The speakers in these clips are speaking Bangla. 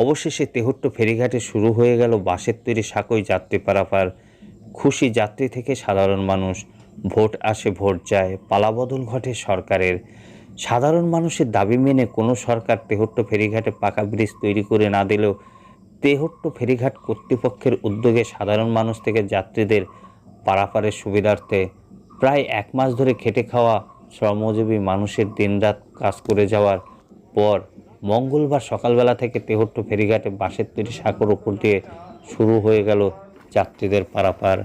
অবশেষে তেহট্ট ফেরিঘাটে শুরু হয়ে গেল বাঁশের তৈরি সাঁকোই যাত্রী পারাপার। খুশি যাত্রী থেকে সাধারণ মানুষ ভোট আসে, ভোট যায়। পালাবদল ঘটে সরকারের। সাধারণ মানুষের দাবি মেনে কোনো সরকার তেহট্ট ফেরিঘাটে পাকা ব্রিজ তৈরি করে না দিলেও তেহট্ট ফেরিঘাট কর্তৃপক্ষের উদ্যোগে সাধারণ মানুষ থেকে যাত্রীদের পারাপারের সুবিধার্থে প্রায় এক মাস ধরে খেটে খাওয়া শ্রমজীবী মানুষের দিনরাত কাজ করে যাওয়ার পর মঙ্গলবার সকালবেলা থেকে তেহট্ট ফেরিঘাটে বাঁশের তৈরি সাঁকোর উপর দিয়ে শুরু হয়ে গেল যাত্রীদের পারাপার।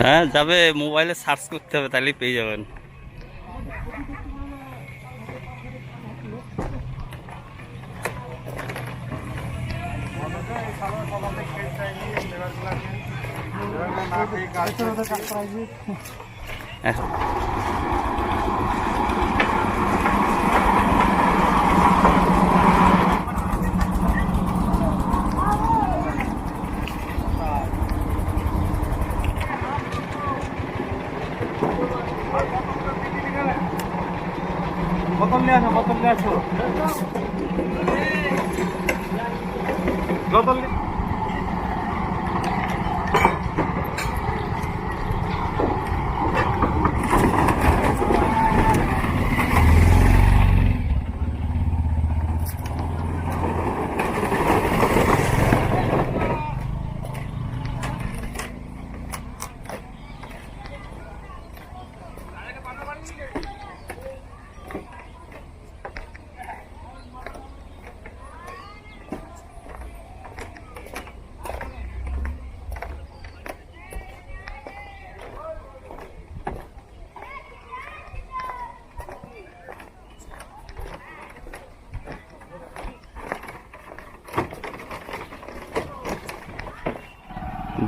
হ্যাঁ যাবে মোবাইলে সার্চ করতে হবে, তাহলেই পেয়ে যাবেন। বোতল নিয়ে আসো বোতল নিয়ে আসো। বোতল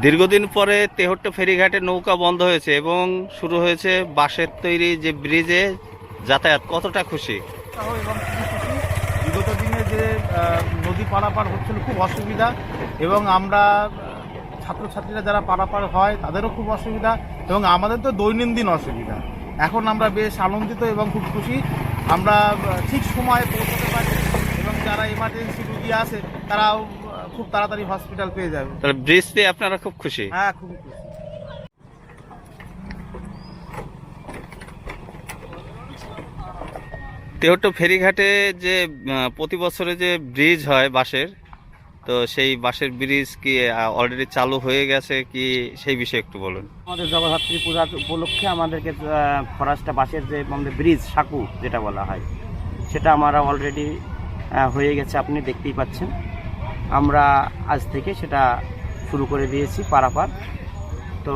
দীর্ঘদিন পরে তেহট্ট ফেরিঘাটে নৌকা বন্ধ হয়েছে এবং শুরু হয়েছে বাঁশের তৈরি যে ব্রিজে যাতায়াত। কতটা খুশি? বিগত দিনে যে নদী পারাপার হচ্ছিল খুব অসুবিধা এবং আমরা ছাত্রছাত্রীরা যারা পারাপার হয় তাদেরও খুব অসুবিধা এবং আমাদের তো দৈনন্দিন অসুবিধা। এখন আমরা বেশ আনন্দিত এবং খুব খুশি। আমরা ঠিক সময়ে পৌঁছতে পারি এবং যারা এমার্জেন্সি রুগী আছে তারাও খুব তাড়াতাড়ি হসপিটাল পেয়ে যাবে। তাহলে ব্রিজ পেয়ে আপনারা খুব খুশি? হ্যাঁ খুবই খুশি। তেহট্ট ফেরিঘাটে যে প্রতি বছরে যে ব্রিজ হয় বাঁশের তো সেই বাঁশের ব্রিজ কি অলরেডি চালু হয়ে গেছে কি সেই বিষয়ে একটু বলুন। আমাদের জগদ্ধাত্রী পূজা উপলক্ষে আমাদেরকে ফরাসটা বাসের যে আমাদের ব্রিজ সাঁকু যেটা বলা হয় সেটা আমরা অলরেডি হয়ে গেছে আপনি দেখতেই পাচ্ছেন। আমরা আজ থেকে সেটা শুরু করে দিয়েছি পারাপার। তো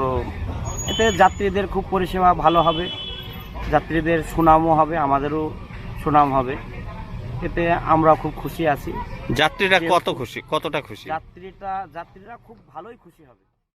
এতে যাত্রীদের খুব পরিষেবা ভালো হবে যাত্রীদের সুনামও হবে আমাদেরও সুনাম হবে। এতে আমরা খুব খুশি আছি। যাত্রীরা কত খুশি? কতটা খুশি? যাত্রীটা যাত্রীরা খুব ভালোই খুশি হবে।